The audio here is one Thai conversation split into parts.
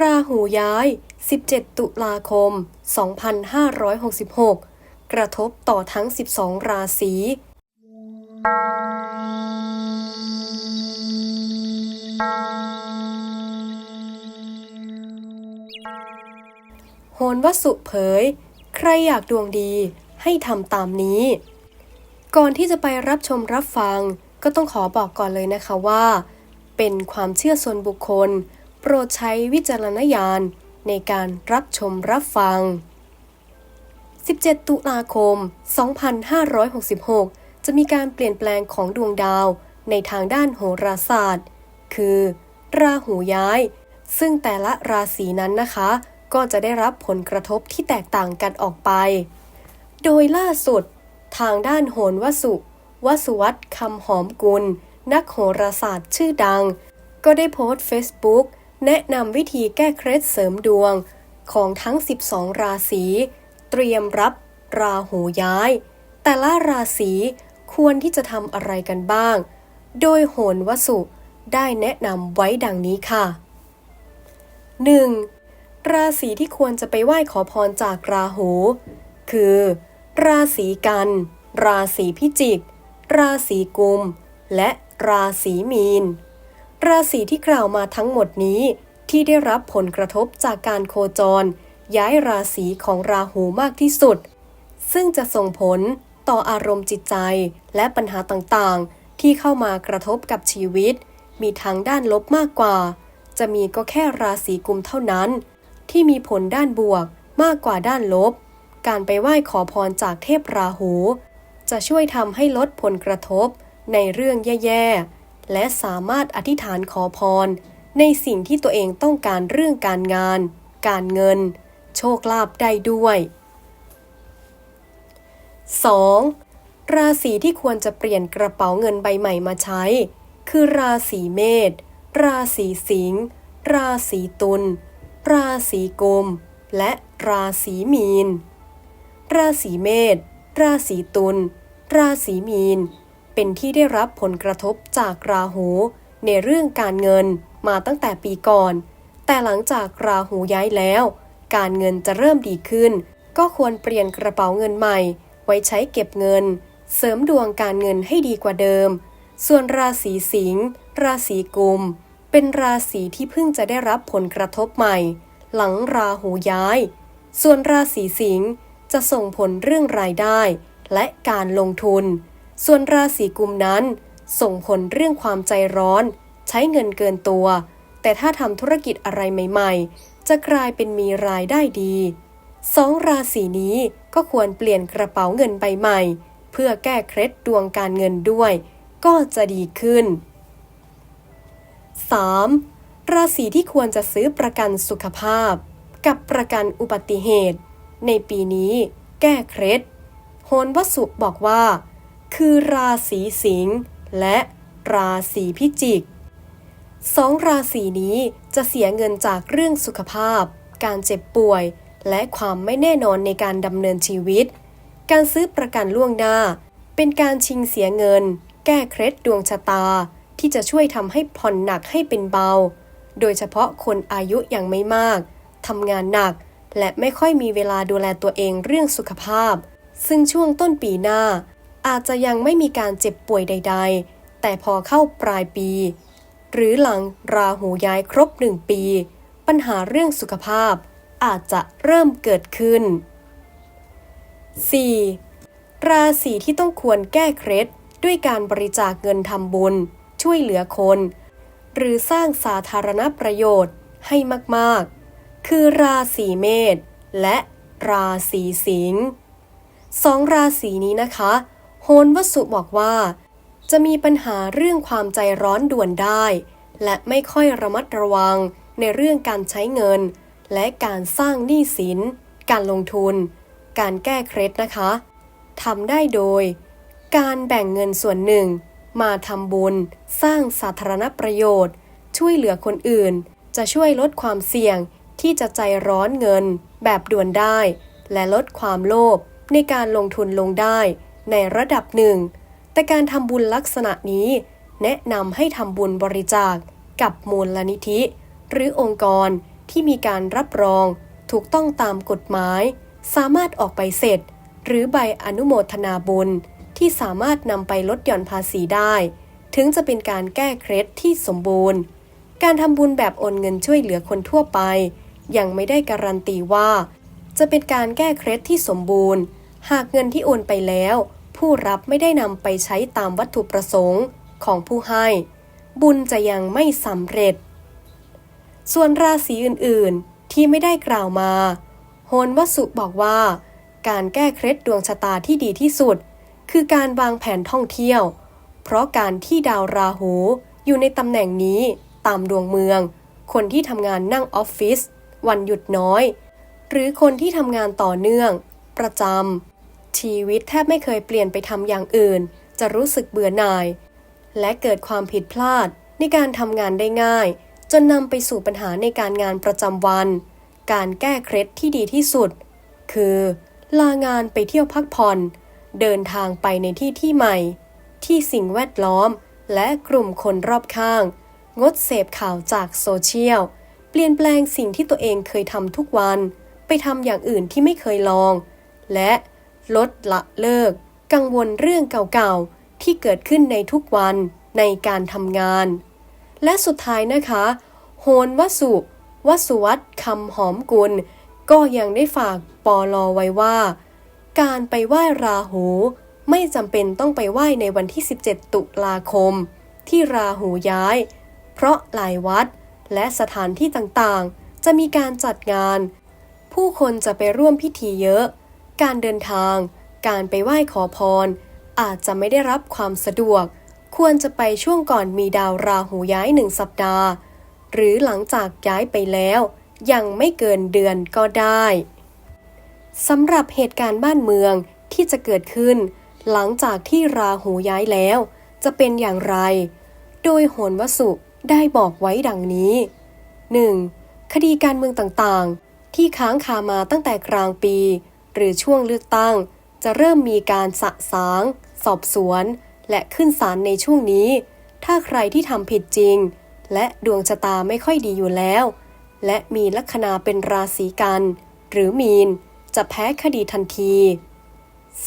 ราหูย้าย 17 ตุลาคม 2566 กระทบต่อทั้ง 12 ราศีโหนวสุเผย ใครอยากดวงดีให้ทำตามนี้ ก่อนที่จะไปรับชมรับฟัง ก็ต้องขอบอกก่อนเลยนะคะว่า เป็นความเชื่อส่วนบุคคล โปรดใช้วิจารณญาณในการรับชมรับฟัง 17 ตุลาคม 2566 จะมีการเปลี่ยนแปลงของดวงดาวในทางด้านโหราศาสตร์ คือ ราหูย้าย ซึ่งแต่ละราศีนั้นนะคะ ก็จะได้รับผลกระทบที่แตกต่างกันออกไป โดยล่าสุด ทางด้านโหนวสุวสุวัตคำหอมกุล นักโหราศาสตร์ชื่อดัง ก็ได้โพสต์ Facebook แนะนำวิธีแก้เคล็ดเสริมดวงของทั้ง 12 ราศี เตรียมรับราหูย้าย แต่ละราศีควรที่จะทำอะไรกันบ้าง โดยโหนวสุได้แนะนำไว้ดังนี้ค่ะ 1. ราศีที่ควรจะไปไหว้ขอพรจากราหู คือ ราศีกัน ราศีพิจิก ราศีกุม และราศีมีน ราศีที่กล่าวมาทั้งหมดนี้ ที่ได้รับผลกระทบจากการโคจร ย้ายราศีของราหูมากที่สุด ซึ่งจะส่งผลต่ออารมณ์จิตใจและปัญหาต่างๆ ที่เข้ามากระทบกับชีวิต มีทั้งด้านลบมากกว่า จะมีก็แค่ราศีกุมเท่านั้น ที่มีผลด้านบวกมากกว่าด้านลบ การไปไหว้ขอพรจากเทพราหู จะช่วยทำให้ลดผลกระทบในเรื่องแย่ๆ และสามารถอธิษฐานขอพร ในสิ่งที่ตัวเองต้องการเรื่องการงาน การเงิน โชคลาภได้ด้วย 2. ราศีที่ควรจะเปลี่ยนกระเป๋าเงินใบใหม่มาใช้ คือราศีเมษ ราศีสิงห์ ราศีตุล ราศีกุม และราศีมีน ราศีเมษ ราศีตุล ราศีมีน เป็นที่ได้รับผลกระทบจากราหู ในเรื่องการเงินมาตั้งแต่ปีก่อน แต่หลังจากราหูย้ายแล้ว การเงินจะเริ่มดีขึ้น ก็ควรเปลี่ยนกระเป๋าเงินใหม่ ไว้ใช้เก็บเงิน เสริมดวงการเงินให้ดีกว่าเดิม ส่วนราศีสิงห์ราศีกุม เป็นราศีที่เพิ่งจะได้รับผลกระทบใหม่ หลังราหูย้าย ส่วนราศีสิงห์จะส่งผลเรื่องรายได้ และการลงทุน ส่วนราศีกุมนั้น ส่งผลเรื่องความใจร้อน ใช้เงินเกินตัว แต่ถ้าทำธุรกิจอะไรใหม่ๆ จะกลายเป็นมีรายได้ดีสองราศีนี้ก็ควรเปลี่ยนกระเป๋าเงินใบใหม่ เพื่อแก้เคล็ดดวงการเงินด้วย ก็จะดีขึ้น 3. ราศีที่ควรจะซื้อประกันสุขภาพ กับประกันอุบัติเหตุ ในปีนี้ แก้เคล็ดโหนวสุบอกว่า คือราศีสิงห์และราศีพิจิกสองราศีนี้จะเสียเงินจากเรื่องสุขภาพ การเจ็บป่วย และความไม่แน่นอนในการดำเนินชีวิต การซื้อประกันล่วงหน้า เป็นการชิงเสียเงิน แก้เคล็ดดวงชะตา ที่จะช่วยทำให้ผ่อนหนักให้เป็นเบา โดยเฉพาะคนอายุยังไม่มากทำงานหนัก และไม่ค่อยมีเวลาดูแลตัวเองเรื่องสุขภาพ ซึ่งช่วงต้นปีหน้า อาจจะยังไม่มีการเจ็บป่วยใด ๆ แต่พอเข้าปลายปี หรือหลังราหูย้ายครบหนึ่งปี ปัญหาเรื่องสุขภาพอาจจะเริ่มเกิดขึ้น 4. ราศีที่ต้องควรแก้เคล็ดด้วยการบริจาคเงินทำบุญ ช่วยเหลือคน หรือสร้างสาธารณประโยชน์ให้มากๆ คือราศีเมษและราศีสิงห์สองราศีนี้นะคะ โหนวสุบอกว่า จะมีปัญหาเรื่องความใจร้อนด่วนได้ และไม่ค่อยระมัดระวังในเรื่องการใช้เงิน และการสร้างหนี้สิน การลงทุน การแก้เคล็ดนะคะทำได้โดย การแบ่งเงินส่วนหนึ่ง มาทำบุญ สร้างสาธารณประโยชน์ ช่วยเหลือคนอื่น จะช่วยลดความเสี่ยงที่จะใจร้อนเงินแบบด่วนได้ และลดความโลภในการลงทุนลงได้ ในระดับหนึ่ง แต่การทำบุญลักษณะนี้ แนะนำให้ทำบุญบริจาคกับมูลนิธิ หรือองค์กรที่มีการรับรอง ถูกต้องตามกฎหมาย สามารถออกใบเสร็จ หรือใบอนุโมทนาบุญ ที่สามารถนำไปลดหย่อนภาษีได้ ถึงจะเป็นการแก้เคล็ดที่สมบูรณ์ การทำบุญแบบโอนเงินช่วยเหลือคนทั่วไป ยังไม่ได้การันตีว่า จะเป็นการแก้เคล็ดที่สมบูรณ์ หากเงินที่โอนไปแล้ว ผู้รับไม่ได้นำไปใช้ตามวัตถุประสงค์ของผู้ให้ บุญจะยังไม่สำเร็จ ส่วนราศีอื่นๆที่ไม่ได้กล่าวมา โหนวสุบอกว่า การแก้เคล็ดดวงชะตาที่ดีที่สุด คือการวางแผนท่องเที่ยว เพราะการที่ดาวราหูอยู่ในตำแหน่งนี้ตามดวงเมือง คนที่ทำงานนั่งออฟฟิศวันหยุดน้อย หรือคนที่ทำงานต่อเนื่อง ประจำ ชีวิตแทบไม่เคยเปลี่ยนไปทำอย่างอื่น จะรู้สึกเบื่อหน่าย และเกิดความผิดพลาดในการทำงานได้ง่าย จนนำไปสู่ปัญหาในการงานประจำวัน การแก้เคล็ดที่ดีที่สุด คือ ลางานไปเที่ยวพักผ่อน เดินทางไปในที่ที่ใหม่ ที่สิ่งแวดล้อม และกลุ่มคนรอบข้าง งดเสพข่าวจากโซเชียล เปลี่ยนแปลงสิ่งที่ตัวเองเคยทำทุกวัน ไปทำอย่างอื่นที่ไม่เคยลอง และ ลดละเลิก กังวลเรื่องเก่าๆ ที่เกิดขึ้นในทุกวันในการทำงาน และสุดท้ายนะคะ โหนวสุวสุวัตคำหอมกุล ก็ยังได้ฝากปอลอไว้ว่า การไปไหว้ราหูไม่จำเป็นต้องไปไหว้ในวันที่ 17 ตุลาคม ที่ราหูย้าย เพราะหลายวัดและสถานที่ต่างๆ จะมีการจัดงาน ผู้คนจะไปร่วมพิธีเยอะ การเดินทาง การไปไหว้ขอพร อาจจะไม่ได้รับความสะดวก ควรจะไปช่วงก่อนมีดาวราหูย้ายหนึ่งสัปดาห์ หรือหลังจากย้ายไปแล้ว ยังไม่เกินเดือนก็ได้สำหรับเหตุการณ์บ้านเมืองที่จะเกิดขึ้น หลังจากที่ราหูย้ายแล้ว จะเป็นอย่างไร โดยโหนวสุได้บอกไว้ดังนี้ 1. คดีการเมืองต่างๆ ที่ค้างคามาตั้งแต่กลางปี หรือช่วงเลือกตั้ง จะเริ่มมีการสะสาง สอบสวน และขึ้นศาลในช่วงนี้ ถ้าใครที่ทำผิดจริง และดวงชะตาไม่ค่อยดีอยู่แล้ว และมีลัคนาเป็นราศีกัน หรือมีน จะแพ้คดีทันที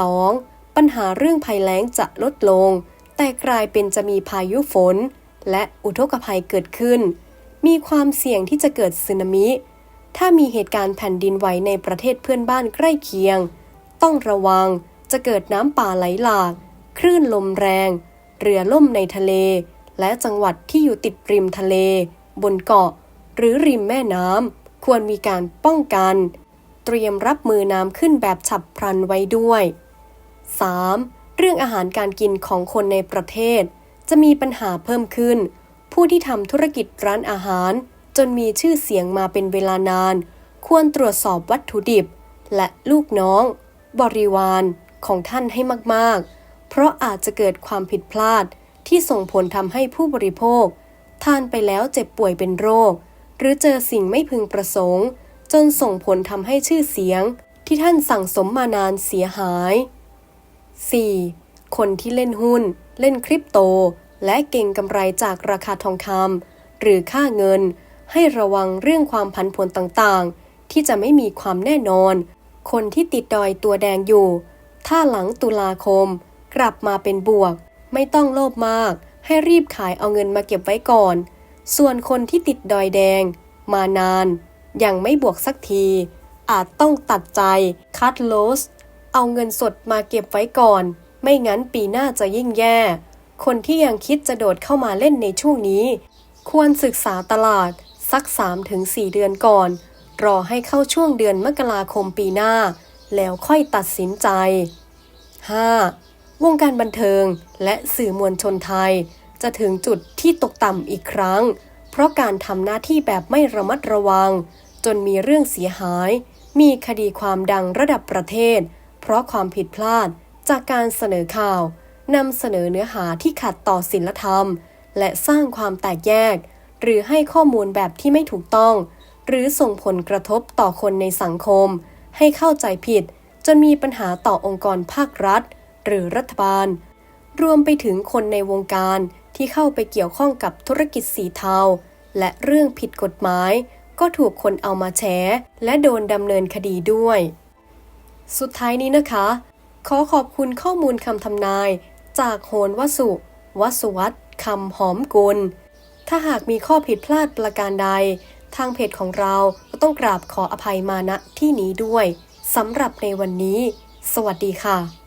2. ปัญหาเรื่องภัยแล้งจะลดลง แต่กลายเป็นจะมีพายุฝน และอุทกภัยเกิดขึ้น มีความเสี่ยงที่จะเกิดสึนามิ ถ้ามีเหตุการณ์แผ่นดินไหวในประเทศเพื่อนบ้านใกล้เคียง ต้องระวังจะเกิดน้ำป่าไหลหลาก คลื่นลมแรง เรือล่มในทะเล และจังหวัดที่อยู่ติดริมทะเล บนเกาะ หรือริมแม่น้ำควรมีการป้องกัน เตรียมรับมือน้ำขึ้นแบบฉับพลันไว้ด้วย 3. เรื่องอาหารการกินของคนในประเทศ จะมีปัญหาเพิ่มขึ้น ผู้ที่ทำธุรกิจร้านอาหาร จนมีชื่อเสียงมาเป็นเวลานาน ควรตรวจสอบวัตถุดิบ และลูกน้อง บริวารของท่านให้มากๆ เพราะอาจจะเกิดความผิดพลาดที่ส่งผลทำให้ผู้บริโภค ทานไปแล้วเจ็บป่วยเป็นโรค หรือเจอสิ่งไม่พึงประสงค์ จนส่งผลทำให้ชื่อเสียง ที่ท่านสั่งสมมานานเสียหาย 4. คนที่เล่นหุ้น เล่นคริปโต และเก่งกำไรจากราคาทองคำหรือค่าเงิน ให้ระวังเรื่องความผันผวนต่างๆ ที่จะไม่มีความแน่นอน คนที่ติดดอยตัวแดงอยู่ ถ้าหลังตุลาคม กลับมาเป็นบวก ไม่ต้องโลภมาก ให้รีบขายเอาเงินมาเก็บไว้ก่อน ส่วนคนที่ติดดอยแดง มานาน ยังไม่บวกสักที อาจต้องตัดใจคัดลส เอาเงินสดมาเก็บไว้ก่อน ไม่งั้นปีหน้าจะยิ่งแย่ คนที่ยังคิดจะโดดเข้ามาเล่นในช่วงนี้ ควรศึกษาตลาด สัก 3-4 เดือนก่อน รอให้เข้าช่วงเดือนมกราคมปีหน้า แล้วค่อยตัดสินใจ 5. วงการบันเทิงและสื่อมวลชนไทย จะถึงจุดที่ตกต่ำอีกครั้ง เพราะการทำหน้าที่แบบไม่ระมัดระวัง จนมีเรื่องเสียหาย มีคดีความดังระดับประเทศ เพราะความผิดพลาดจากการเสนอข่าวนำเสนอเนื้อหาที่ขัดต่อศีลธรรม และสร้างความแตกแยก หรือให้ข้อมูลแบบที่ไม่ถูกต้อง หรือส่งผลกระทบต่อคนในสังคม ให้เข้าใจผิด จนมีปัญหาต่อองค์กรภาครัฐ หรือรัฐบาล รวมไปถึงคนในวงการที่เข้าไปเกี่ยวข้องกับธุรกิจสีเทา และเรื่องผิดกฎหมาย ก็ถูกคนเอามาแฉและโดนดำเนินคดีด้วย สุดท้ายนี้นะคะ ขอขอบคุณข้อมูลคำทำนาย จากโหนวสุ วสุวัตคำหอมกุล ถ้าหากมีข้อผิดพลาดประการใด ทางเพจของเราก็ต้องกราบขออภัยมาณที่นี้ด้วยสำหรับในวันนี้ สวัสดีค่ะ